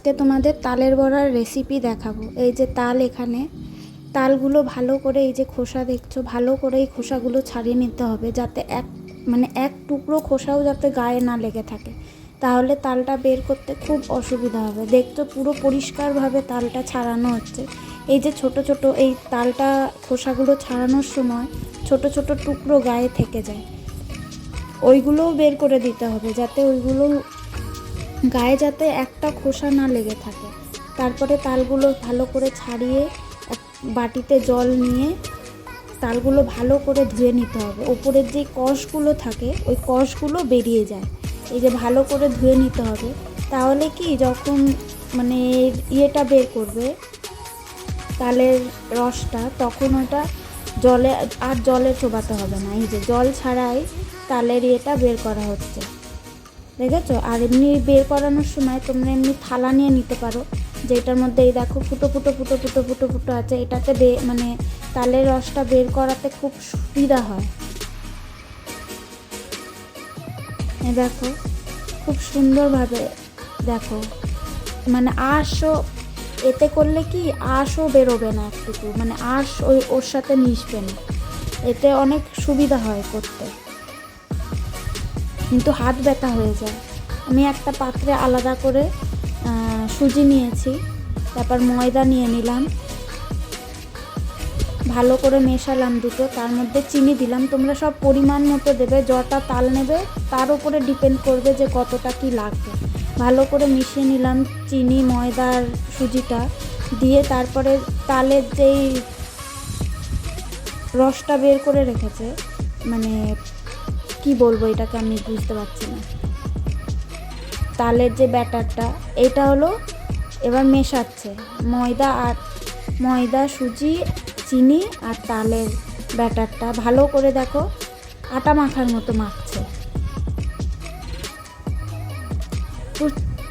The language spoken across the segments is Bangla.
আজকে তোমাদের তালের বড়ার রেসিপি দেখাবো। এই যে তাল এখানে, তালগুলো ভালো করে এই যে খোসা দেখছ, ভালো করে এই খোসাগুলো ছাড়িয়ে নিতে হবে যাতে এক মানে এক টুকরো খোসাও যাতে গায়ে না লেগে থাকে। তাহলে তালটা বের করতে খুব অসুবিধা হবে। দেখছ পুরো পরিষ্কারভাবে তালটা ছাড়ানো হচ্ছে। এই যে ছোট ছোট এই তালটা খোসাগুলো ছাড়ানোর সময় ছোট ছোট টুকরো গায়ে থেকে যায়। ওইগুলোও বের করে দিতে হবে যাতে ওইগুলো গায়ে যাতে একটা খোসা না লেগে থাকে। তারপরে তালগুলো ভালো করে ছাড়িয়ে বাটিতে জল নিয়ে তালগুলো ভালো করে ধুয়ে নিতে হবে। ওপরের যে কষগুলো থাকে, ওই কষগুলো বেরিয়ে যায়। এই যে ভালো করে ধুয়ে নিতে হবে। তাহলে কি যখন মানে ইয়েটা বের করবে, তালের রসটা, তখন ওটা জলে, আর জলে চোবাতে হবে না। এই যে জল ছাড়াই তালের ইয়েটা বের করা হচ্ছে। দেখেছ? আর এমনি বের করানোর সময় তোমরা এমনি থালা নিয়ে নিতে পারো। যেটার মধ্যে এই দেখো ফুটো ফুটো ফুটো ফুটো ফুটো ফুটো আছে। এটাতে মানে তালের রসটা বের করাতে খুব সুবিধা হয়। দেখো, খুব সুন্দরভাবে দেখো। মানে আঁশও, এতে করলে কি আঁশও বেরোবে না একটুকু। মানে আঁশ ওই ওর সাথে মিশবে না। এতে অনেক সুবিধা হয় করতে। কিন্তু হাত ব্যথা হয়ে যায়। আমি একটা পাত্রে আলাদা করে সুজি নিয়েছি, তারপর ময়দা নিয়ে নিলাম। ভালো করে মেশালাম দুটো, তার মধ্যে চিনি দিলাম। তোমরা সব পরিমাণ মতো দেবে, যটা তাল নেবে, তার উপরে ডিপেন্ড করবে যে কতটা কি লাগবে। ভালো করে মিশিয়ে নিলাম চিনি ময়দার সুজিটা, দিয়ে তারপরে তালের যেই রসটা বের করে রেখেছে মানে কি বলব এটাকে আমি বুঝতে পারছি না। তালের যে ব্যাটারটা, এটা হলো এবার মেশাচ্ছে। ময়দা আর ময়দা, সুজি, চিনি আর তালের ব্যাটারটা। ভালো করে দেখো, আটা মাখার মতো মাখছে।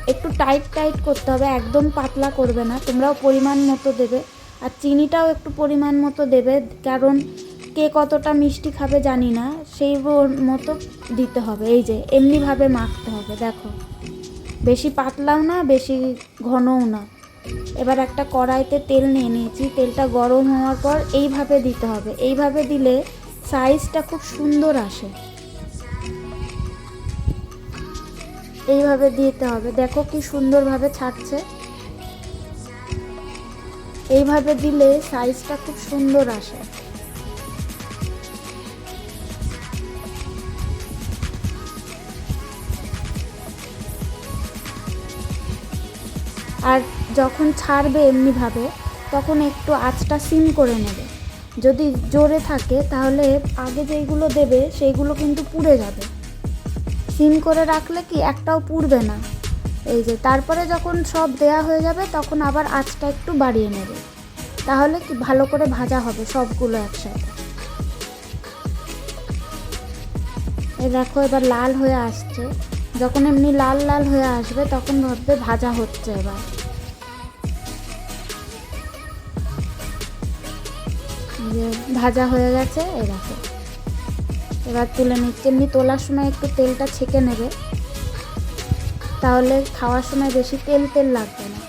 একটু- টাইট টাইট করতে হবে, একদম পাতলা করবে না। তোমরাও পরিমাণ মতো দেবে। আর চিনিটাও একটু পরিমাণ মতো দেবে, কারণ কে কতটা মিষ্টি খাবে জানি না, সেই মতো দিতে হবে। এই যে, এমনিভাবে মাখতে হবে, দেখো। বেশি পাতলাও না, বেশি ঘনও না। এবার একটা কড়াইতে তেল নিয়ে নিয়েছি। তেলটা গরম হওয়ার পর এইভাবে দিতে হবে। এইভাবে দিলে সাইজটা খুব সুন্দর আসে। এইভাবে দিতে হবে। দেখো কি সুন্দরভাবে ছাড়ছে। এইভাবে দিলে সাইজটা খুব সুন্দর আসে। আর যখন ছাড়বে এমনিভাবে, তখন একটু আঁচটা সিম করে নেবে। যদি জোরে থাকে, তাহলে আগে যেইগুলো দেবে, সেইগুলো কিন্তু পুড়ে যাবে। সিম করে রাখলে কি একটাও পুড়বে না? এই যে, তারপরে যখন সব দেয়া হয়ে যাবে, তখন আবার আঁচটা একটু বাড়িয়ে নেবে। তাহলে কি ভালো করে ভাজা হবে সবগুলো একসাথে। এই দেখো, এবার লাল হয়ে আসছে। যখন এমনি লাল লাল হয়ে আসবে, তখন ভাববে ভাজা হচ্ছে এবার। যে ভাজা হয়ে গেছে এরকম এবার তুলে নিচ্ছে। এমনি তোলার সময় একটু তেলটা ছেঁকে নেবে। তাহলে খাওয়ার সময় বেশি তেল তেল লাগবে না।